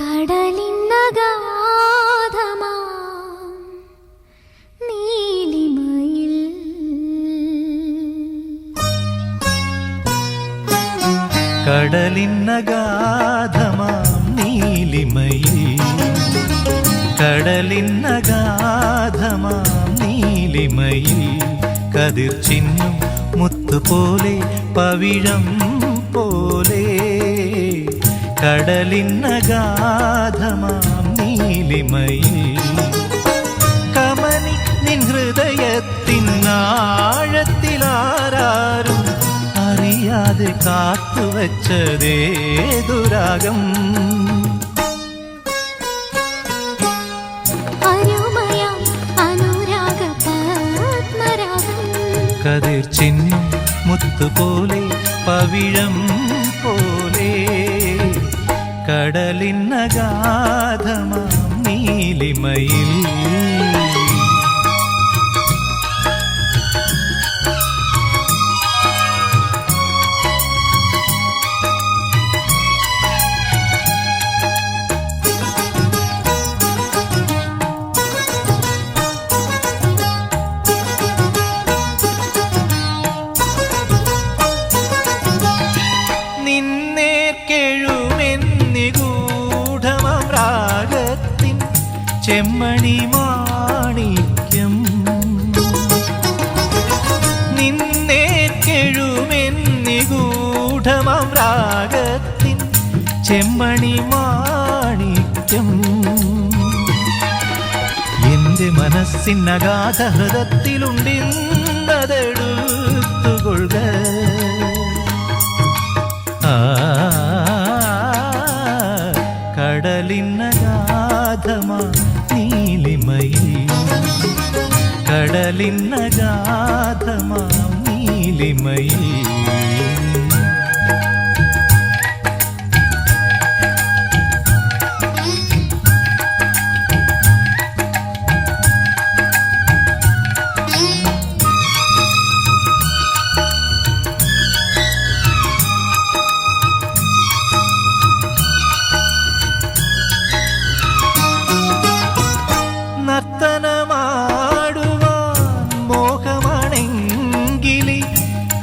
കടലിന്നഗാധമാ നീലിമയിൽ. കടലിന്നഗാധമാം നീലിമയിൽ. കതിർ ചിന്നും മുത്തുപോലെ പവിഴം പോലെ. കടലിന്നഗാധമാം നീലിമയിൽ. കമനി നിൻ ഹൃദയത്തിനാഴത്തിലാരും അറിയാതെ കാത്തുവച്ചതേ ദുരാഗം. കതിർ ചിന്നും മുത്തുപോലെ പവിഴം പോലെ കടലിന്നഗാധമാം നീലിമയിൽ. ചെമ്മണി മാണിക്യം. നിന്നേക്കെഴുമെന്നിഗൂഢമം രാഗത്തിൻ ചെമ്മണി മാണിക്യം. എന്റെ മനസ്സിനഗാധ ഹൃദത്തിലുണ്ടിന്നതെടുത്തുകൊള്ളുക. ആ കടലിന്നഗാധമാ കടലിന്നഗാധമാ നീലിമയിൽ.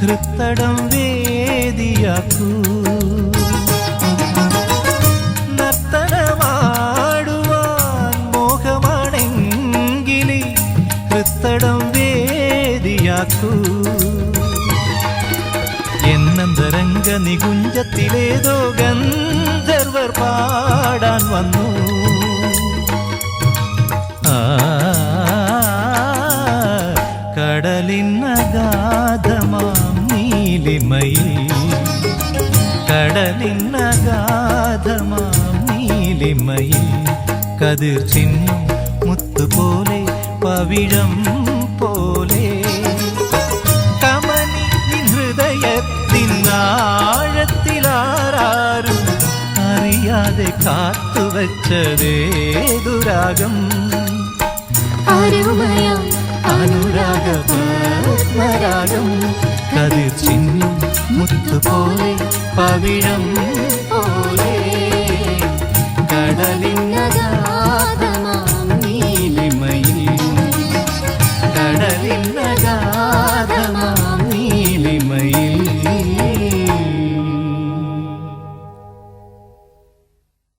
ഹൃത്തടം വേദിയാക്കൂ. നർത്തനമാടുവാൻ നികുഞ്ചത്തിലേതോ ഗന്ധർവർ പാടാൻ വന്നു. കടലിന്നഗാധമാം നീലിമയിൽ. കടലിന്നഗാധമാം നീലിമയിൽ. കതിർ ചിഹ്നം മുത്തുപോലെ പവിഴം പോലെ. കമനി നിൻ ഹൃദയത്തിനാഴത്തിലാരും അറിയാതെ കാത്തുവച്ചതേതുരാഗം അരുമയാം അനുരാഗ പത്മരാഗം കതിർ ചിന്നും മുത്തുപോലെ പവിഴം പോലെ. കടലിനകാ